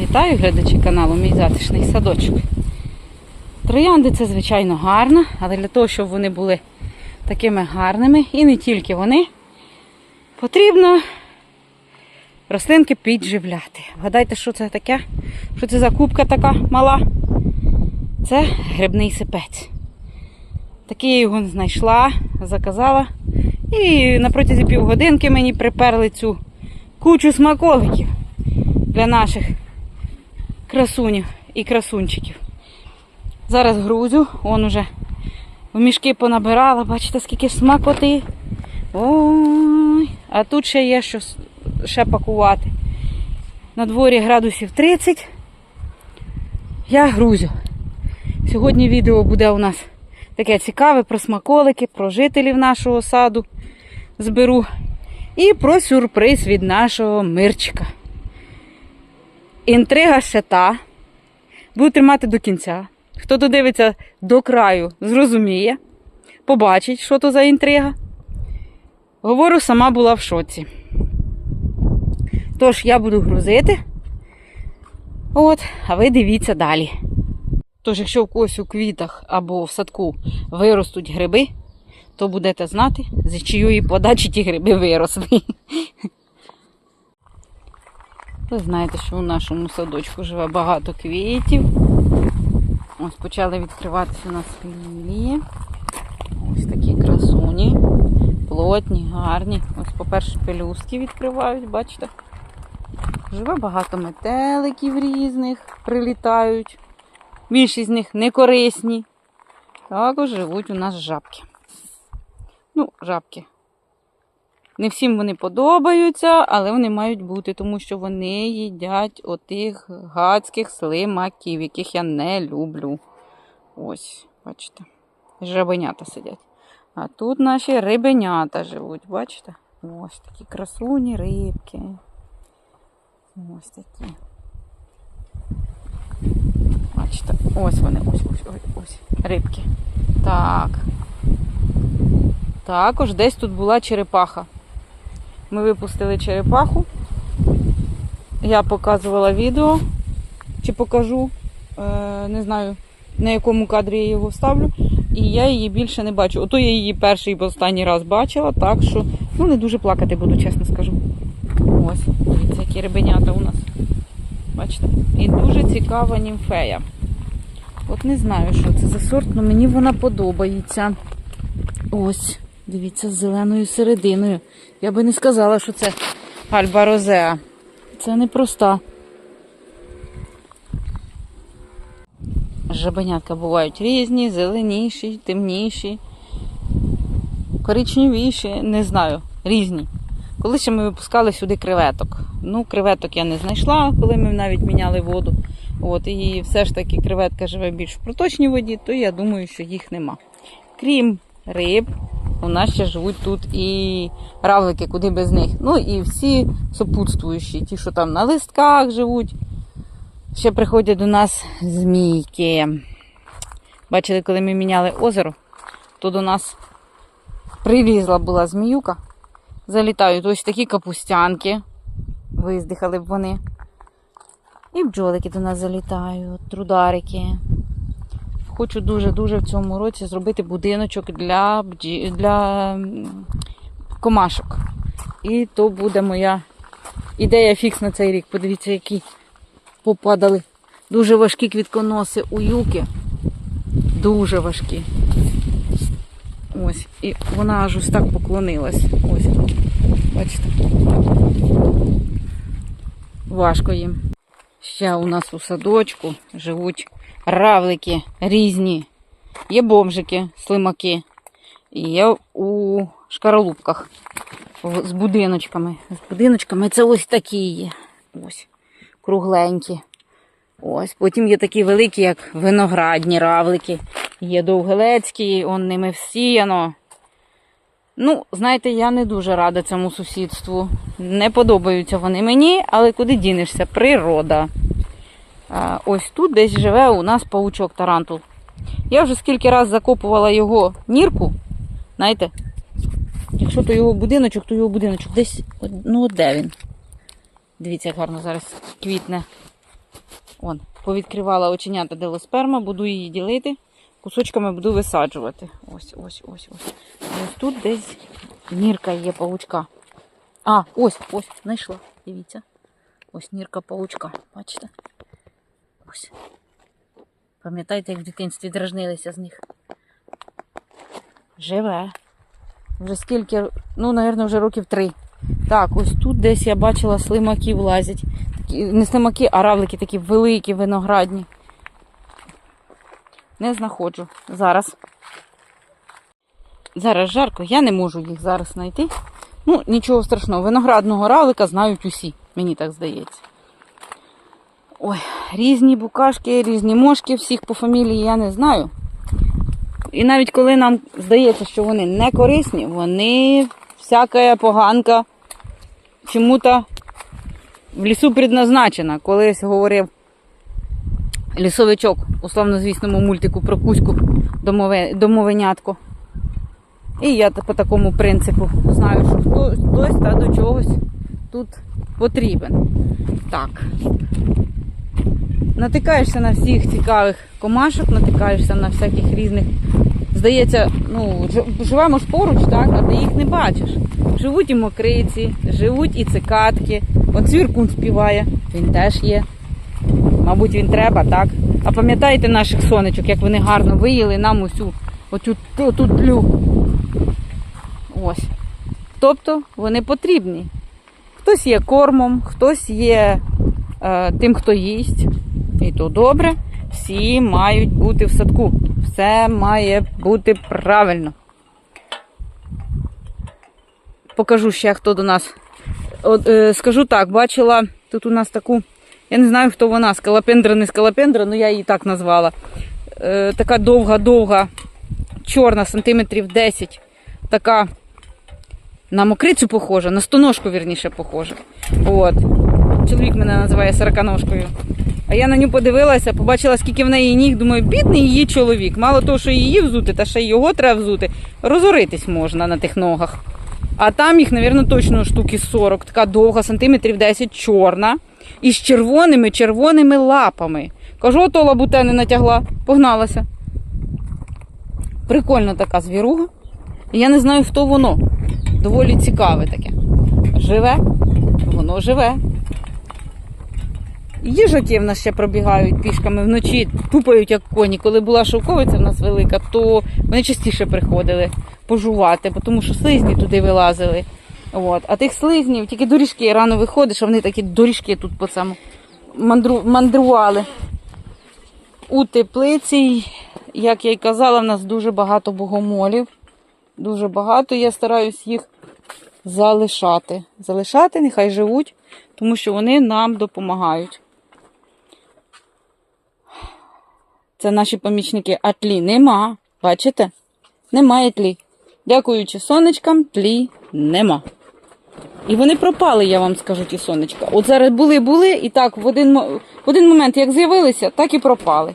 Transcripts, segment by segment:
Вітаю глядачі каналу Мій затишний садочок. Троянди це, звичайно, гарно, але для того, щоб вони були такими гарними, і не тільки вони, потрібно рослинки підживляти. Вгадайте, що це таке? Що це за кубка така мала? Це грибний сипець. Такий я його знайшла, заказала. І на протязі півгодинки мені приперли цю кучу смаколиків для наших красунів і красунчиків. Зараз грузю, он уже в мішки понабирала, бачите, скільки смакоти. Ой, а тут ще є що ще пакувати. На дворі градусів 30. Я грузю. Сьогодні відео буде у нас таке цікаве про смаколики, про жителів нашого саду зберу. І про сюрприз від нашого мирчика. Інтрига ще та. Буду тримати до кінця. Хто додивиться до краю, зрозуміє, побачить, що то за інтрига. Говорю, сама була в шоці. Тож я буду грузити. От, а ви дивіться далі. Тож, якщо в когось у квітах або в садку виростуть гриби, то будете знати, з чиєї подачі ті гриби виросли. Ви знаєте, що у нашому садочку живе багато квітів. Ось почали відкриватися у нас лілії. Ось такі красуні, плотні, гарні. Ось, по-перше, пелюстки відкривають, бачите? Живе багато метеликів різних, прилітають. Більшість з них не корисні. Також живуть у нас жабки. Ну, жабки. Не всім вони подобаються, але вони мають бути, тому що вони їдять отих гадських слимаків, яких я не люблю. Ось, бачите, жабенята сидять. А тут наші рибенята живуть, бачите? Ось такі красуні рибки. Ось такі. Бачите, ось вони, ось, ось, ось, ось. Рибки. Так. Також десь тут була черепаха. Ми випустили черепаху. Я показувала відео, чи покажу, е, не знаю, на якому кадрі я його вставлю. І я її більше не бачу. Ото я її перший і останній раз бачила, так що ну не дуже плакати буду, чесно скажу. Ось, дивіться, які рибенята у нас. Бачите? І дуже цікава німфея. От не знаю, що це за сорт, але мені вона подобається. Ось, дивіться, з зеленою серединою. Я би не сказала, що це Альба Розеа. Це непроста. Жабенятка бувають різні, зеленіші, темніші, коричневіші, не знаю, різні. Коли ще ми випускали сюди креветок. Ну, креветок я не знайшла, коли ми навіть міняли воду. От, і все ж таки креветка живе більш в проточній воді, то я думаю, що їх нема. Крім риб, у нас ще живуть тут і равлики, куди без них. Ну і всі супутствуючі, ті, що там на листках живуть. Ще приходять до нас змійки. Бачили, коли ми міняли озеро, то до нас прилізла була зміюка. Залітають ось такі капустянки. Виздихали б вони. І бджолики до нас залітають, трударики. Хочу дуже-дуже в цьому році зробити будиночок для, для комашок. І то буде моя ідея фікс на цей рік. Подивіться, які попадали. Дуже важкі квітконоси у юки. Дуже важкі. Ось. І вона аж ось так поклонилась. Ось. Бачите? Важко їм. Ще у нас у садочку живуть равлики різні. Є бомжики, слимаки. І є у шкаралупках з будиночками. З будиночками це ось такі є. Ось. Кругленькі. Ось. Потім є такі великі, як виноградні равлики. Є довгелецькі, он ними всіяно. Ну, знаєте, я не дуже рада цьому сусідству. Не подобаються вони мені, але куди дінешся? Природа. Ось тут десь живе у нас паучок тарантул. Я вже скільки раз закопувала його нірку. Знаєте, якщо то його будиночок, то його будиночок десь, ну от де він? Дивіться, як гарно зараз квітне Вон, повідкривала оченята делосперма, буду її ділити, кусочками буду висаджувати. Ось, ось, ось, ось. Ось тут десь нірка є паучка. А, ось, ось, знайшла. Дивіться. Ось нірка паучка. Бачите? Ось. Пам'ятаєте, як в дитинстві дражнилися з них? Живе. Вже скільки, ну, мабуть, вже років три. Так, ось тут десь я бачила слимаки влазять. Такі, не слимаки, а равлики такі великі, виноградні. Не знаходжу. Зараз. Зараз жарко, я не можу їх зараз знайти. Ну, нічого страшного. Виноградного равлика знають усі, мені так здається. Ой, різні букашки, різні мошки, всіх по фамілії я не знаю. І навіть коли нам здається, що вони не корисні, вони всяка поганка чому-то в лісу предназначена. Колись говорив лісовичок у славнозвісному мультику про Кузьку домове, домовенятко. І я по такому принципу знаю, що хтось та до чогось тут потрібен. Так. Натикаєшся на всіх цікавих комашок, натикаєшся на всяких різних. Здається, ну, живемо ж поруч, так, а ти їх не бачиш. Живуть і мокриці, живуть і цикатки. От цвіркун співає, він теж є. Мабуть, він треба, так? А пам'ятаєте наших сонечок, як вони гарно виїли нам усю оцю тут длю. Ось. Тобто вони потрібні. Хтось є кормом, хтось є е, тим, хто їсть. І то добре. Всі мають бути в садку. Все має бути правильно. Покажу ще, хто до нас. От, е, скажу так, бачила тут у нас таку, я не знаю, хто вона, скалопендра, не скалопендра, але я її так назвала. Е, така довга-довга, чорна, сантиметрів 10. Така на мокрицю похожа, на стоножку, вірніше, похожа. От. Чоловік мене називає сороконожкою. А я на нього подивилася, побачила, скільки в неї ніг. Думаю, бідний її чоловік. Мало того, що її взути, та ще й його треба взути. Розоритись можна на тих ногах. А там їх, мабуть, точно штуки 40. Така довга, сантиметрів 10, чорна. І з червоними червоними лапами. Кажу, ото лабуте не натягла, погналася. Прикольна така звіруга. Я не знаю, хто воно. Доволі цікаве таке. Живе, воно живе. Їжаки в нас ще пробігають пішками вночі, тупають як коні. Коли була шовковиця в нас велика, то вони частіше приходили пожувати, тому що слизні туди вилазили. От. А тих слизнів, тільки доріжки рано виходиш, а вони такі доріжки тут по цьому мандру... мандрували. У теплиці, як я й казала, в нас дуже багато богомолів. Дуже багато. Я стараюсь їх залишати. Залишати, нехай живуть, тому що вони нам допомагають. Це наші помічники. А тлі нема. Бачите? Немає тлі. Дякуючи сонечкам, тлі нема. І вони пропали, я вам скажу, ті сонечка. От зараз були, були, і так в один, в один момент, як з'явилися, так і пропали.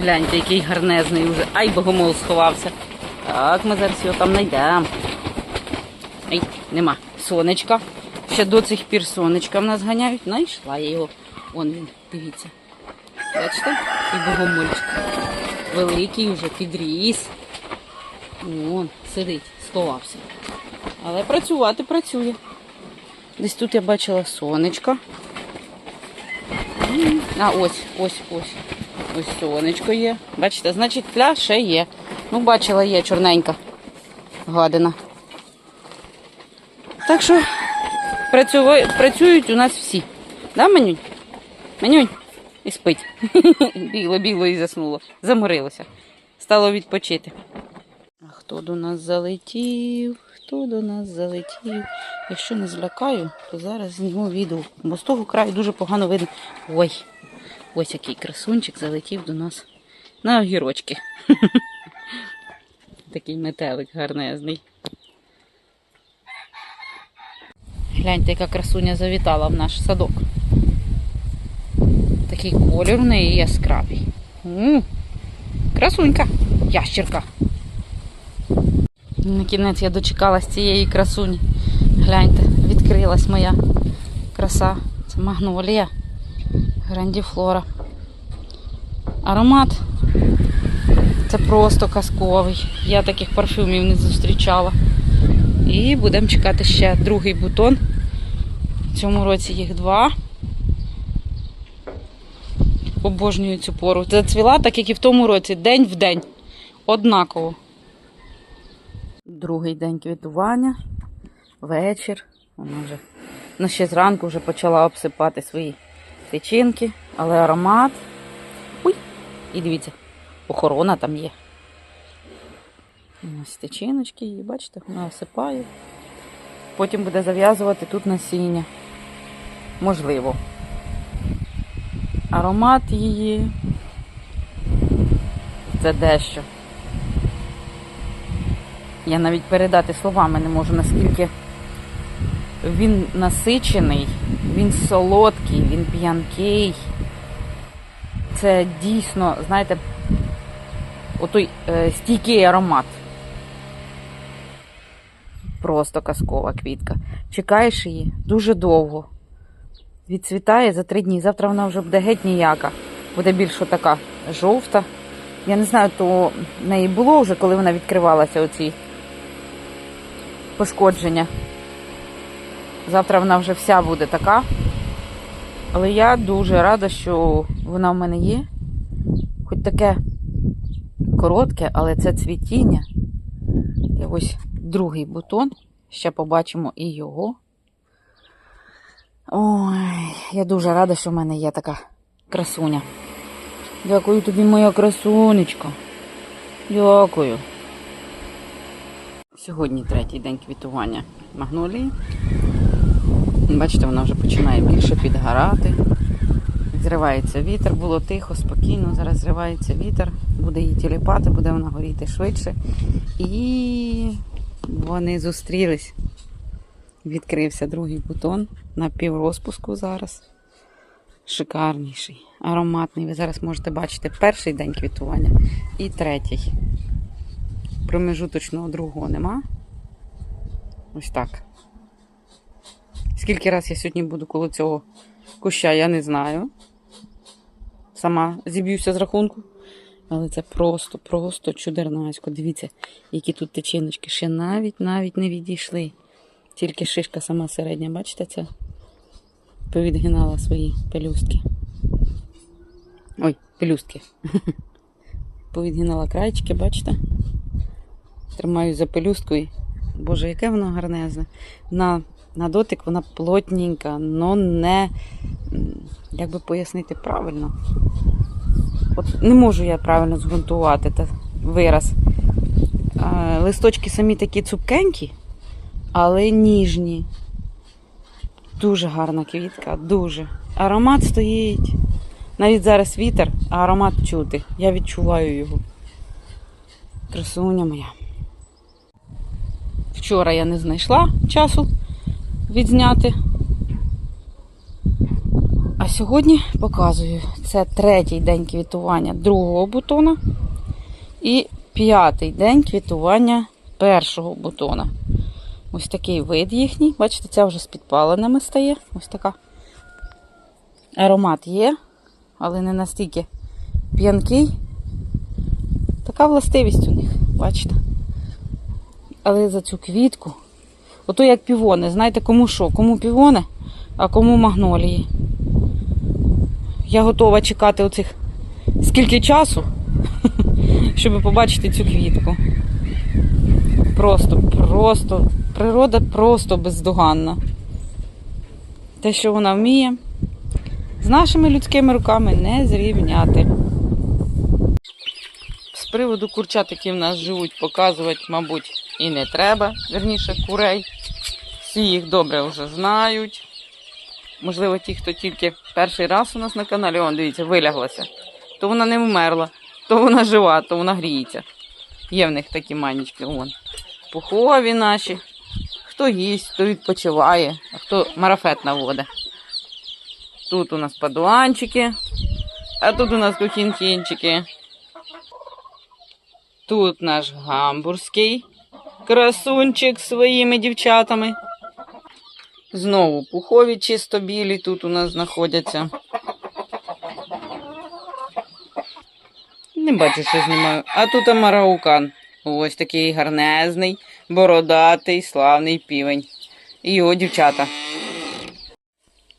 Гляньте, який гарнезний уже. Ай, богомол сховався. Так, ми зараз його там знайдемо. Ай, нема. Сонечка. Ще до цих пір сонечка в нас ганяють. Знайшла я його. Вон він, дивіться. Бачите? І богомольчик. Великий вже підріс. Вон, сидить, сховався. Але працювати працює. Десь тут я бачила сонечко. А ось, ось, ось. Ось сонечко є. Бачите, значить, тля ще є. Ну, бачила, є чорненька гадина. Так що працюють у нас всі. Да, Манюнь? Манюнь? І спить. Бігло і заснуло. Заморилося. Стало відпочити. А хто до нас залетів? Хто до нас залетів? Якщо не злякаю, то зараз зніму відео. Бо з того краю дуже погано видно. Ой, ось який красунчик залетів до нас на огірочки. Такий метелик гарнезний. Гляньте, яка красуня завітала в наш садок. Такий колір в неї яскравий. М, Красунька, ящерка. На кінець я дочекалась цієї красуні. Гляньте, відкрилась моя краса. Це магнолія. Грандіфлора. Аромат це просто казковий. Я таких парфюмів не зустрічала. І будемо чекати ще другий бутон. В цьому році їх два. Обожнюю цю пору. Зацвіла, так як і в тому році, день в день. Однаково. Другий день квітування. Вечір. Вона вже ну, ще зранку вже почала обсипати свої тичинки, але аромат. Уй! І дивіться, охорона там є. Ось тичиночки її, бачите, вона осипає. Потім буде зав'язувати тут насіння. Можливо. Аромат її. Це дещо. Я навіть передати словами не можу, наскільки він насичений, він солодкий, він п'янкий. Це дійсно, знаєте, отой е, стійкий аромат. Просто казкова квітка. Чекаєш її дуже довго. Відцвітає за три дні. Завтра вона вже буде геть ніяка. Буде більш така жовта. Я не знаю, то в неї було вже, коли вона відкривалася, оці пошкодження. Завтра вона вже вся буде така. Але я дуже рада, що вона в мене є. Хоч таке коротке, але це цвітіння. І ось другий бутон. Ще побачимо і його. Ой, я дуже рада, що в мене є така красуня. Дякую тобі, моя красунечка. Дякую. Сьогодні третій день квітування магнолії. Бачите, вона вже починає більше підгорати. Зривається вітер, було тихо, спокійно. Зараз зривається вітер, буде її тіліпати, буде вона горіти швидше. І вони зустрілись. Відкрився другий бутон на піврозпуску зараз. Шикарніший, ароматний. Ви зараз можете бачити перший день квітування і третій. Промежуточного другого нема. Ось так. Скільки раз я сьогодні буду коло цього куща, я не знаю. Сама зіб'юся з рахунку. Але це просто, просто чудернацько. Дивіться, які тут течіночки. Ще навіть навіть не відійшли. Тільки шишка сама середня, бачите це? Повідгинала свої пелюстки. Ой, пелюстки. Повідгинала крайчики, бачите? Тримаю за пелюстку. Боже, яке воно гарнезне. На, на дотик вона плотненька, но не. Як би пояснити правильно. От не можу я правильно зґрунтувати та вираз. Листочки самі такі цупкенькі, але ніжні. Дуже гарна квітка, дуже. Аромат стоїть. Навіть зараз вітер, а аромат чути. Я відчуваю його. Красуня моя. Вчора я не знайшла часу відзняти. А сьогодні показую. Це третій день квітування другого бутона і п'ятий день квітування першого бутона. Ось такий вид їхній. Бачите, ця вже з підпаленими стає. Ось така. Аромат є, але не настільки п'янкий. Така властивість у них, бачите. Але за цю квітку, ото як півони, знаєте, кому що? Кому півони, а кому магнолії. Я готова чекати оцих скільки часу, щоб побачити цю квітку. Просто, просто, природа просто бездоганна. Те, що вона вміє, з нашими людськими руками не зрівняти. З приводу курчат, які в нас живуть, показувати, мабуть, і не треба. Верніше, курей. Всі їх добре вже знають. Можливо, ті, хто тільки перший раз у нас на каналі, он, дивіться, виляглася. То вона не вмерла, то вона жива, то вона гріється. Є в них такі манічки, вон. Пухові наші. Хто їсть, хто відпочиває, а хто марафет наводить. Тут у нас падуанчики, а тут у нас кухінхінчики. Тут наш гамбурзький красунчик своїми дівчатами. Знову пухові чисто білі тут у нас знаходяться. Не бачу, що знімаю. А тут амараукан. Ось такий гарнезний, бородатий, славний півень. І його дівчата.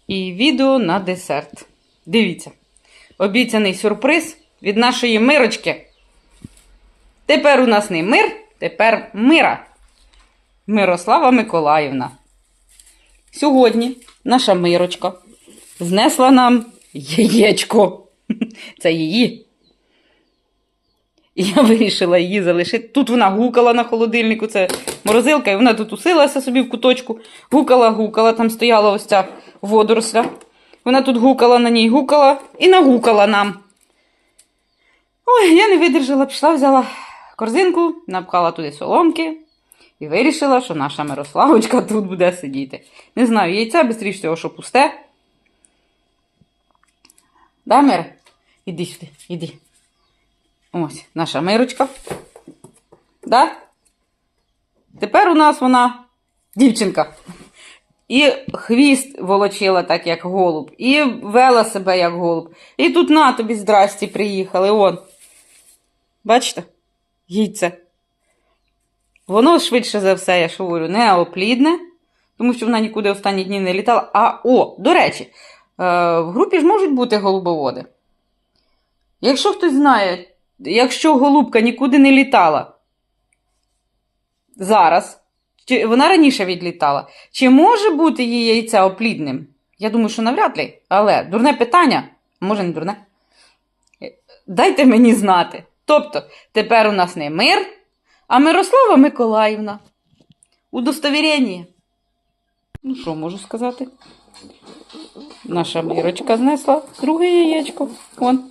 І відео на десерт. Дивіться. Обіцяний сюрприз від нашої мирочки. Тепер у нас не мир, тепер мира. Мирослава Миколаївна. Сьогодні наша мирочка знесла нам яєчко. Це її. І я вирішила її залишити. Тут вона гукала на холодильнику, це морозилка, і вона тут усилася собі в куточку. Гукала, гукала, там стояла ось ця водоросля. Вона тут гукала на ній, гукала і нагукала нам. Ой, я не видержала, пішла, взяла корзинку, напхала туди соломки і вирішила, що наша Мирославочка тут буде сидіти. Не знаю, яйця швидше всього, що пусте. Да, Мир? Іди сюди, іди. Ось наша мирочка. Да? Тепер у нас вона дівчинка. І хвіст волочила так, як голуб, і вела себе як голуб. І тут на тобі здрасті приїхали. Он. Бачите? Яйце. Воно швидше за все, я ж говорю, не оплідне, тому що вона нікуди останні дні не літала. А о, до речі, е, в групі ж можуть бути голубоводи. Якщо хтось знає, якщо голубка нікуди не літала зараз, чи вона раніше відлітала, чи може бути її яйце оплідним? Я думаю, що навряд ли. Але дурне питання, може не дурне. Дайте мені знати. Тобто, тепер у нас не мир, а Мирослава Миколаївна. Удостовірення. Ну, що можу сказати? Наша мирочка знесла друге яєчко. Вон.